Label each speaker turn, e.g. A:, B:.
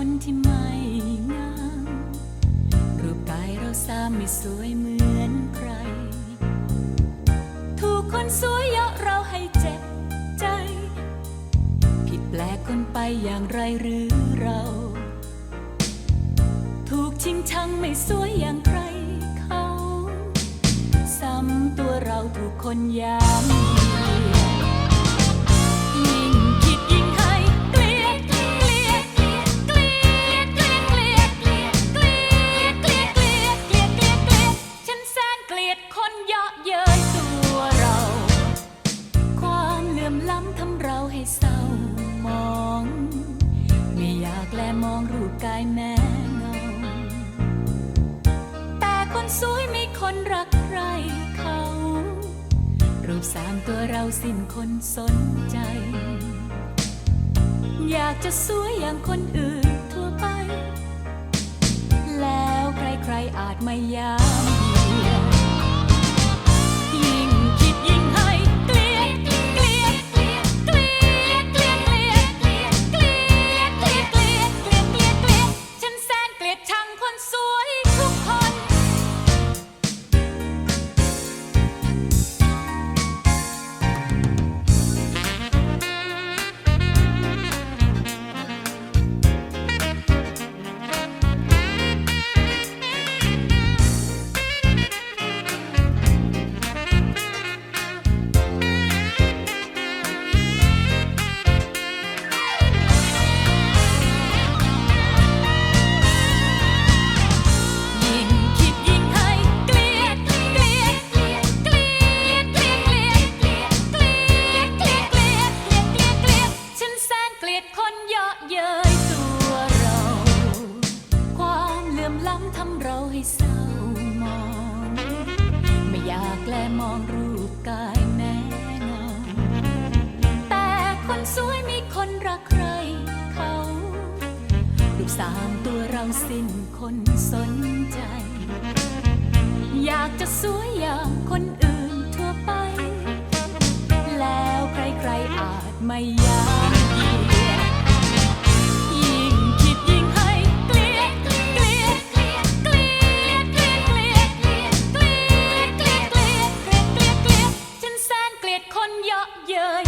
A: คนที่ไม่งาม รูปกายเราสามไม่สวยเหมือนใคร ถูกคนสวยเยาะเราให้เจ็บใจ ผิดแปลกคนไปอย่างไรหรือเรา ถูกชิงชังไม่สวยอย่างใครเขา ซ้ำตัวเราถูกคนยาม เศร้ามอง ไม่อยากแลมองรูปกายแม่เงาแต่คนสวยไม่คนรักใครเขา รูปสามตัวเราสิ้นคนสนใจ อยากจะสวยอย่างคนอื่นทั่วไป แล้วใครๆอาจไม่ยาม กายแม่เงา แต่คนสวยมีคนรักใครเขาดูสามตัวเราสิ้นคนสนใจ อยากจะสวยอย่างคนอื่นทั่วไป แล้วใครๆอาจไม่อยาก yeah.